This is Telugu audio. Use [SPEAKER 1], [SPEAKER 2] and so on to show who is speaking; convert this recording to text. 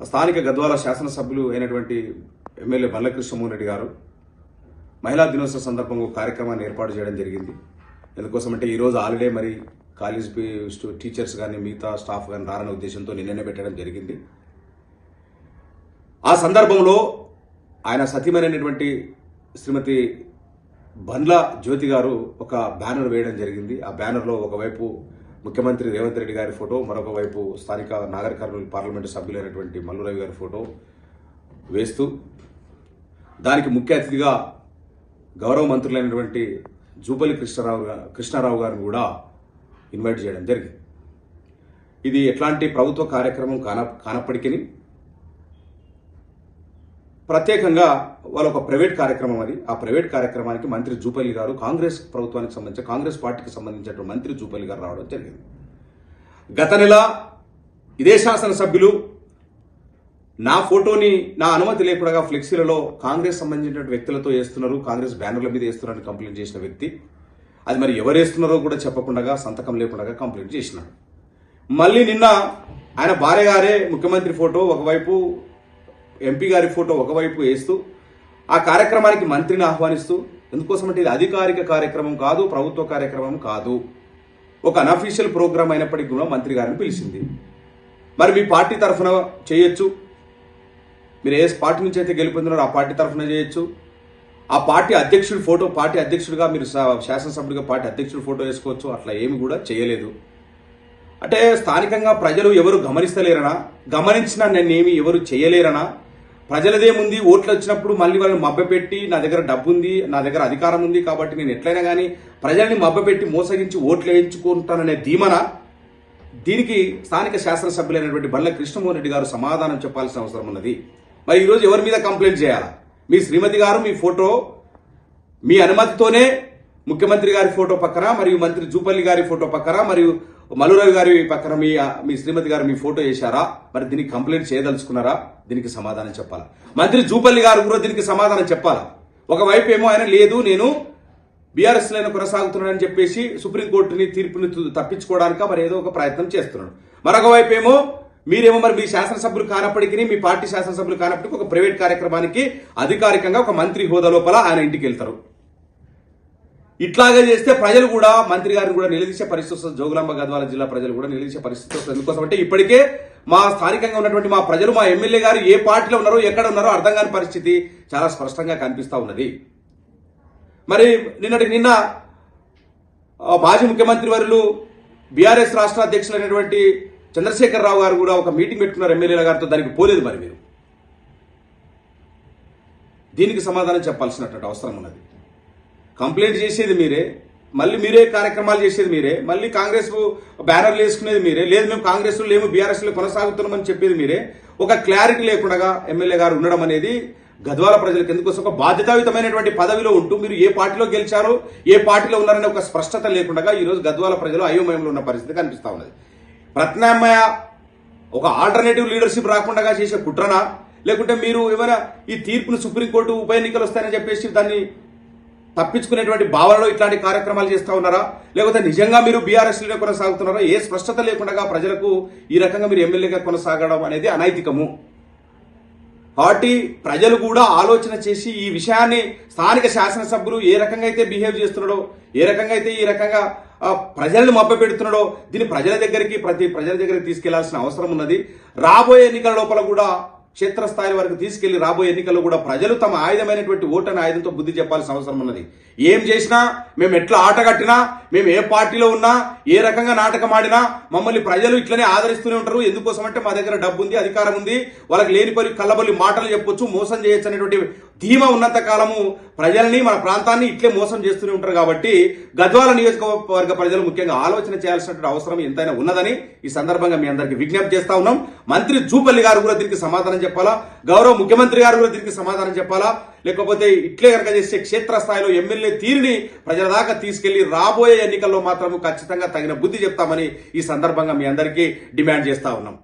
[SPEAKER 1] స్థానిక గద్వాల శాసనసభ్యులు అయినటువంటి ఎమ్మెల్యే బల్లకృష్ణమోహన్ రెడ్డి గారు మహిళా దినోత్సవ సందర్భంగా ఒక కార్యక్రమాన్ని ఏర్పాటు చేయడం జరిగింది. ఎందుకోసం అంటే ఈరోజు ఆల్రెడీ మరి కాలేజ్ టీచర్స్ కానీ మిగతా స్టాఫ్ కానీ రారనే ఉద్దేశంతో నిన్ననే పెట్టడం జరిగింది. ఆ సందర్భంలో ఆయన సతీమైనటువంటి శ్రీమతి బండ్ల జ్యోతి గారు ఒక బ్యానర్ వేయడం జరిగింది. ఆ బ్యానర్లో ఒకవైపు ముఖ్యమంత్రి రేవంత్ రెడ్డి గారి ఫోటో మరొక వైపు స్థానిక నాగర్ కర్నూలు పార్లమెంటు సభ్యులైనటువంటి మల్లురవి గారి ఫోటో వేస్తూ దానికి ముఖ్య అతిథిగా గౌరవ మంత్రులైనటువంటి జూపల్లి కృష్ణారావు కృష్ణారావు గారిని కూడా ఇన్వైట్ చేయడం జరిగింది. ఇది ఎట్లాంటి ప్రభుత్వ కార్యక్రమం కాన కానప్పటికీ ప్రత్యేకంగా వాళ్ళ ఒక ప్రైవేట్ కార్యక్రమం అది. ఆ ప్రైవేట్ కార్యక్రమానికి మంత్రి జూపల్లి గారు కాంగ్రెస్ ప్రభుత్వానికి సంబంధించి కాంగ్రెస్ పార్టీకి సంబంధించినటువంటి మంత్రి జూపల్లి గారు రావడం జరిగింది. గత నెల ఇదే శాసనసభ్యులు నా ఫోటోని నా అనుమతి లేకుండా ఫ్లెక్సీలలో కాంగ్రెస్ సంబంధించిన వ్యక్తులతో వేస్తున్నారు. కాంగ్రెస్ బ్యానర్ల మీద వేస్తున్నారని కంప్లైంట్ చేసిన వ్యక్తి. అది మరి ఎవరు వేస్తున్నారో కూడా చెప్పకుండా సంతకం లేకుండా కంప్లైంట్ చేసినాడు. మళ్ళీ నిన్న ఆయన భార్య గారే ముఖ్యమంత్రి ఫోటో ఒకవైపు ఎంపీ గారి ఫోటో ఒకవైపు వేస్తూ ఆ కార్యక్రమానికి మంత్రిని ఆహ్వానిస్తూ ఎందుకోసమంటే ఇది అధికారిక కార్యక్రమం కాదు ప్రభుత్వ కార్యక్రమం కాదు. ఒక అనఫీషియల్ ప్రోగ్రామ్ అయినప్పటికీ కూడా మంత్రి గారిని పిలిచింది. మరి మీ పార్టీ తరఫున చేయొచ్చు. మీరు ఏ పార్టీ నుంచి అయితే గెలుపొందినారో ఆ పార్టీ తరఫున చేయొచ్చు. ఆ పార్టీ అధ్యక్షుడి ఫోటో పార్టీ అధ్యక్షుడిగా మీరు శా- శాసనసభ్యుడిగా పార్టీ అధ్యక్షుడి ఫోటో వేసుకోవచ్చు. అట్లా ఏమి కూడా చేయలేదు. అంటే స్థానికంగా ప్రజలు ఎవరు గమనిస్తలేరనా? గమనించిన నేనేమి ఎవరు చేయలేరనా? ప్రజలదేముంది? ఓట్లు వచ్చినప్పుడు మళ్ళీ వాళ్ళని మబ్బపెట్టి నా దగ్గర డబ్బు ఉంది నా దగ్గర అధికారం ఉంది కాబట్టి నేను ఎట్లయినా కానీ ప్రజల్ని మబ్బపెట్టి మోసగించి ఓట్లు వేయించుకుంటాననే ధీమన దీనికి స్థానిక శాసనసభ్యులైనటువంటి బల్ల కృష్ణమోహన్ రెడ్డి గారు సమాధానం చెప్పాల్సిన అవసరం ఉన్నది. మరి ఈరోజు ఎవరి మీద కంప్లైంట్ చేయాలా? మీ శ్రీమతి గారు మీ ఫోటో మీ అనుమతితోనే ముఖ్యమంత్రి గారి ఫోటో పక్కన మరియు మంత్రి జూపల్లి గారి ఫోటో పక్కన మరియు మల్లురవి గారి పక్కన మీ మీ శ్రీమతి గారు మీ ఫోటో వేశారా? మరి దీనికి కంప్లైంట్ చేయదలుచుకున్నారా? దీనికి సమాధానం చెప్పాలా? మంత్రి జూపల్లి గారు కూడా దీనికి సమాధానం చెప్పాలా? ఒకవైపు ఏమో ఆయన లేదు నేను బీఆర్ఎస్ లైన్ కొనసాగుతున్నాడని చెప్పేసి సుప్రీంకోర్టుని తీర్పుని తప్పించుకోవడానికి మరి ఏదో ఒక ప్రయత్నం చేస్తున్నాడు. మరొక వైపు ఏమో మీరేమో మరి మీ శాసనసభ్యులు కానప్పటికీ మీ పార్టీ శాసనసభ్యులు కానప్పటికీ ఒక ప్రైవేట్ కార్యక్రమానికి అధికారికంగా ఒక మంత్రి హోదా లోపల ఆయన ఇంటికి వెళ్తారు. ఇట్లాగే చేస్తే ప్రజలు కూడా మంత్రి గారిని కూడా నిలదీసే పరిస్థితి వస్తుంది. జోగులాంబ గద్వాల జిల్లా ప్రజలు కూడా నిలదీసే పరిస్థితి వస్తుంది. ఎందుకోసం అంటే ఇప్పటికే మా స్థానికంగా ఉన్నటువంటి మా ప్రజలు మా ఎమ్మెల్యే గారు ఏ పార్టీలో ఉన్నారో ఎక్కడ ఉన్నారో అర్థం కాని పరిస్థితి చాలా స్పష్టంగా కనిపిస్తా ఉన్నది. మరి నిన్నటి నిన్న మాజీ ముఖ్యమంత్రి వర్యులు బీఆర్ఎస్ రాష్ట్ర అధ్యక్షులైనటువంటి చంద్రశేఖర్ రావు గారు కూడా ఒక మీటింగ్ పెట్టుకున్నారు ఎమ్మెల్యేల గారితో. దానికి పోలేదు మరి మీరు. దీనికి సమాధానం చెప్పాల్సినటువంటి అవసరం ఉన్నది. కంప్లైంట్ చేసేది మీరే మళ్ళీ మీరే కార్యక్రమాలు చేసేది మీరే మళ్ళీ కాంగ్రెస్ బ్యానర్లు వేసుకునేది మీరే లేదు మేము కాంగ్రెస్ లేము బీఆర్ఎస్లో కొనసాగుతున్నామని చెప్పేది మీరే. ఒక క్లారిటీ లేకుండా ఎమ్మెల్యే గారు ఉండడం అనేది గద్వాల ప్రజలకు ఎందుకోసం? ఒక బాధ్యతాయుతమైనటువంటి పదవిలో ఉంటూ మీరు ఏ పార్టీలో గెలిచారో ఏ పార్టీలో ఉన్నారనే ఒక స్పష్టత లేకుండా ఈరోజు గద్వాల ప్రజలు అయోమయంలో ఉన్న పరిస్థితి కనిపిస్తా ఉన్నది. ప్రత్యామ్నాయ ఒక ఆల్టర్నేటివ్ లీడర్షిప్ రాకుండా చేసే కుట్రనా? లేకుంటే మీరు ఏమైనా ఈ తీర్పును సుప్రీంకోర్టు ఉప ఎన్నికలు వస్తాయని చెప్పేసి దాన్ని తప్పించుకునేటువంటి భావనలో ఇట్లాంటి కార్యక్రమాలు చేస్తా ఉన్నారా? లేకపోతే నిజంగా మీరు బీఆర్ఎస్లో కొనసాగుతున్నారా? ఏ స్పష్టత లేకుండా ప్రజలకు ఈ రకంగా మీరు ఎమ్మెల్యేగా కొనసాగడం అనేది అనైతికము. కాబట్టి ప్రజలు కూడా ఆలోచన చేసి ఈ విషయాన్ని స్థానిక శాసనసభ్యులు ఏ రకంగా అయితే బిహేవ్ చేస్తున్నాడో ఏ రకంగా అయితే ఈ రకంగా ప్రజలను ప్రజల్ని పెడుతున్నాడో దీన్ని ప్రజల దగ్గరికి ప్రతి ప్రజల దగ్గరికి తీసుకెళ్ళాల్సిన అవసరం ఉన్నది. రాబోయే ఎన్నికల లోపల కూడా క్షేత్రస్థాయి వరకు తీసుకెళ్ళి రాబోయే ఎన్నికల్లో కూడా ప్రజలు తమ ఆయుధమైనటువంటి ఓటని ఆయుధంతో బుద్ధి చెప్పాల్సిన అవసరం ఉన్నది. ఏం చేసినా మేము ఎట్లా ఆట కట్టినా మేము ఏ పార్టీలో ఉన్నా ఏ రకంగా నాటకం ఆడినా మమ్మల్ని ప్రజలు ఇట్లనే ఆదరిస్తూనే ఉంటారు. ఎందుకోసం అంటే మా దగ్గర డబ్బు ఉంది అధికారం ఉంది. వాళ్ళకి లేనిపోయి కళ్ళబొల్లి మాటలు చెప్పొచ్చు మోసం చేయొచ్చు అనేటువంటి ధీమ ఉన్నంత కాలము ప్రజల్ని మన ప్రాంతాన్ని ఇట్లే మోసం చేస్తూనే ఉంటారు కాబట్టి గద్వాల నియోజకవర్గ ప్రజలు ముఖ్యంగా ఆలోచన చేయాల్సినటువంటి అవసరం ఎంతైనా ఉన్నదని ఈ సందర్భంగా మీ అందరికీ విజ్ఞప్తి చేస్తా ఉన్నాం. మంత్రి జూపల్లి గారు కూడా దీనికి సమాధానం చెప్పాలా? గౌరవ ముఖ్యమంత్రి గారు కూడా దీనికి సమాధానం చెప్పాలా? లేకపోతే ఇట్లే కనుక చేసే క్షేత్రస్థాయిలో ఎమ్మెల్యే తీరుని ప్రజల దాకా తీసుకెళ్ళి రాబోయే ఎన్నికల్లో మాత్రం ఖచ్చితంగా తగిన బుద్ధి చెప్తామని ఈ సందర్భంగా మీ అందరికీ డిమాండ్ చేస్తా ఉన్నాం.